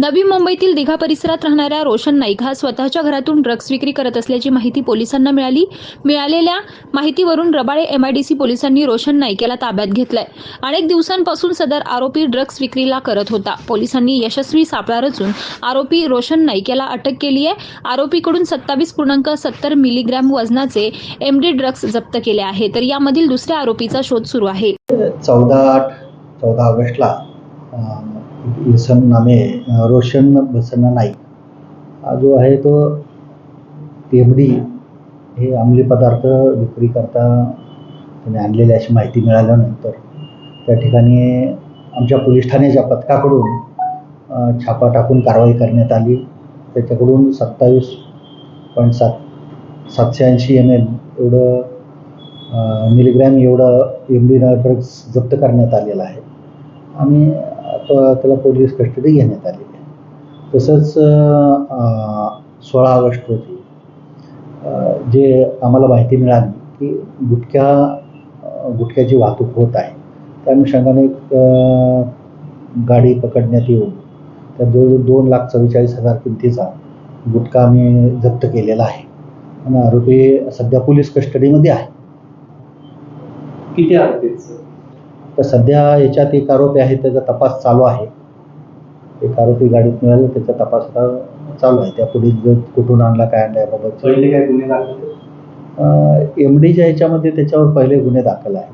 नवी मुंबईतील दिघा परिसरात राहणाऱ्या रोशन नाईक हा स्वतःच्या घरातून ड्रग्ज विक्री करत असल्याची माहिती पोलिसांना मिळाली. मिळालेल्या माहितीवरून रबाळे एमआयडीसी पोलिसांनी रोशन नाईक याला ताब्यात घेतलंय. अनेक दिवसांपासून सदर आरोपी ड्रग्ज विक्रीला करत होता. पोलिसांनी यशस्वी सापळा रचून आरोपी रोशन नाईक याला अटक केली आहे. आरोपीकडून सत्तावीस पूर्णांक सत्तर मिलीग्रॅम वजनाचे एमडी ड्रग्ज जप्त केले आहे. तर यामधील दुसऱ्या आरोपीचा शोध सुरू आहे. चौदा आठ चौदा ऑगस्टला इसम नामे रोशन बसना नाईक हा जो आहे तो एम डी हे अंमली पदार्थ विक्री करता त्याने आणलेली अशी माहिती मिळाल्यानंतर त्या ठिकाणी आमच्या पोलीस ठाण्याच्या पथकाकडून छापा टाकून कारवाई करण्यात आली. त्याच्याकडून सत्तावीस पॉईंट सात सातशे ऐंशी एम एल एवढं मिलीग्रॅम एवढं एम डी ड्रग्स जप्त करण्यात आलेलं आहे. आणि आता त्याला पोलीस कस्टडी घेण्यात आलेली आहे तसंच सोळा ऑगस्ट रोजी जे आम्हाला माहिती मिळाली की गुटख्या गुटख्याची वाहतूक होत आहे. त्या अनुषंगाने एक गाडी पकडण्यात येऊन त्या जवळ दोन लाख चव्वेचाळीस हजार किमतीचा गुटखा आम्ही जप्त केलेला आहे. आणि आरोपी सध्या पोलीस कस्टडीमध्ये आहे. किती आरोपी तर सध्या याच्यात एक आरोपी आहे त्याचा तपास चालू आहे. एक आरोपी गाडीत मिळाला त्याचा तपास आता चालू आहे. त्या पुढे जो कुठून आणला काय आणला याबाबत. पहिले काय गुन्हे दाखल एम डीच्या ह्याच्यामध्ये त्याच्यावर पहिले गुन्हे दाखल आहे.